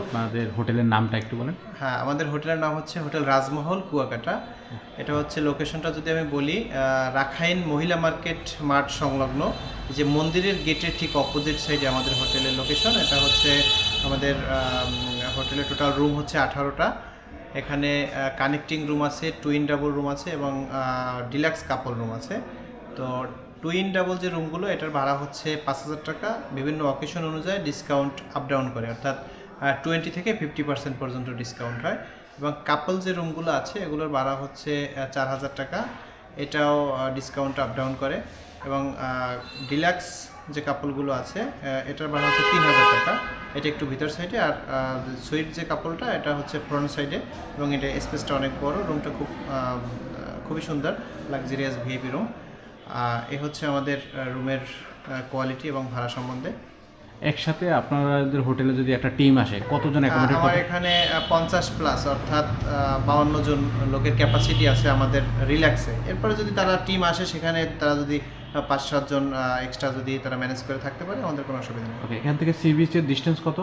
আপনাদের হোটেলের নামটা একটু বলেন। হ্যাঁ আমাদের হোটেলের নাম হচ্ছে হোটেল রাজমহল, কুয়াকাটা। এটা হচ্ছে লোকেশনটা যদি আমি বলি রাখাইন মহিলা মার্কেট মাঠ সংলগ্ন যে মন্দিরের গেটের ঠিক অপোজিট সাইডে আমাদের হোটেলের লোকেশন এটা হচ্ছে আমাদের হোটেলের টোটাল রুম হচ্ছে আঠারোটা। এখানে কানেক্টিং রুম আছে টুইন ডাবল রুম আছে এবং ডিলাক্স কাপল রুম আছে। তো টুইন ডাবল যে রুমগুলো এটার ভাড়া হচ্ছে পাঁচ হাজার টাকা। বিভিন্ন অকেশন অনুযায়ী ডিসকাউন্ট আপ ডাউন করে। অর্থাৎ টোয়েন্টি থেকে ফিফটি পার্সেন্ট পর্যন্ত ডিসকাউন্ট হয়। এবং কাপল যে রুমগুলো আছে, এগুলোর ভাড়া হচ্ছে চার হাজার টাকা। এটাও ডিসকাউন্ট আপ ডাউন করে। এবং ডিলাক্স যে কাপলগুলো আছে এটার ভাড়া হচ্ছে তিন হাজার টাকা। এটা একটু ভিতর সাইডে আর সুইট যে কাপলটা এটা হচ্ছে ফ্রন্ট সাইডে এবং এটা স্পেসটা অনেক বড়। রুমটা খুব খুবই সুন্দর লাক্সারিয়াস ভিআইপি রুম এ হচ্ছে আমাদের রুমের কোয়ালিটি এবং ভাড়া সম্বন্ধে। একসাথে আপনাদের হোটেলে যদি একটা টিম আসে কতজন অ্যাকোমোডেট আমার এখানে পঞ্চাশ প্লাস অর্থাৎ বাউন্ন জন লোকের ক্যাপাসিটি আছে আমাদের রিল্যাক্সে এরপরে যদি তারা টিম আসে সেখানে তারা যদি পাঁচ সাতজন এক্সট্রা যদি তারা ম্যানেজ করে থাকতে পারে আমাদের কোনো অসুবিধা নেই। ওকে এখান থেকে সি বিচের ডিস্টেন্স কত?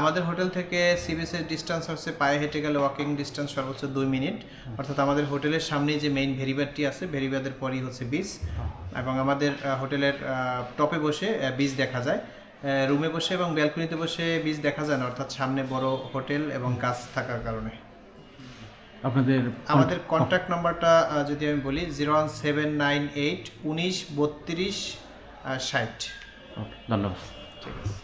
আমাদের হোটেল থেকে সিবিএসের ডিস্টেন্স হচ্ছে পায়ে হেঁটে গেলে ওয়াকিং ডিস্টেন্স সর্বোচ্চ দুই মিনিট। অর্থাৎ আমাদের হোটেলের সামনেই যে মেইন ভেরিবারটি আছে ভেরিবাদের পরই হচ্ছে বিচ এবং আমাদের হোটেলের টপে বসে বিচ দেখা যায়। রুমে বসে এবং ব্যালকনিতে বসে বীজ দেখা যায় না অর্থাৎ সামনে বড় হোটেল এবং গাছ থাকার কারণে। আপনাদের আমাদের কন্ট্যাক্ট নাম্বারটা যদি আমি বলি zero one seven nine eight উনিশ বত্রিশ ষাট। ওকে ধন্যবাদ। ঠিক আছে।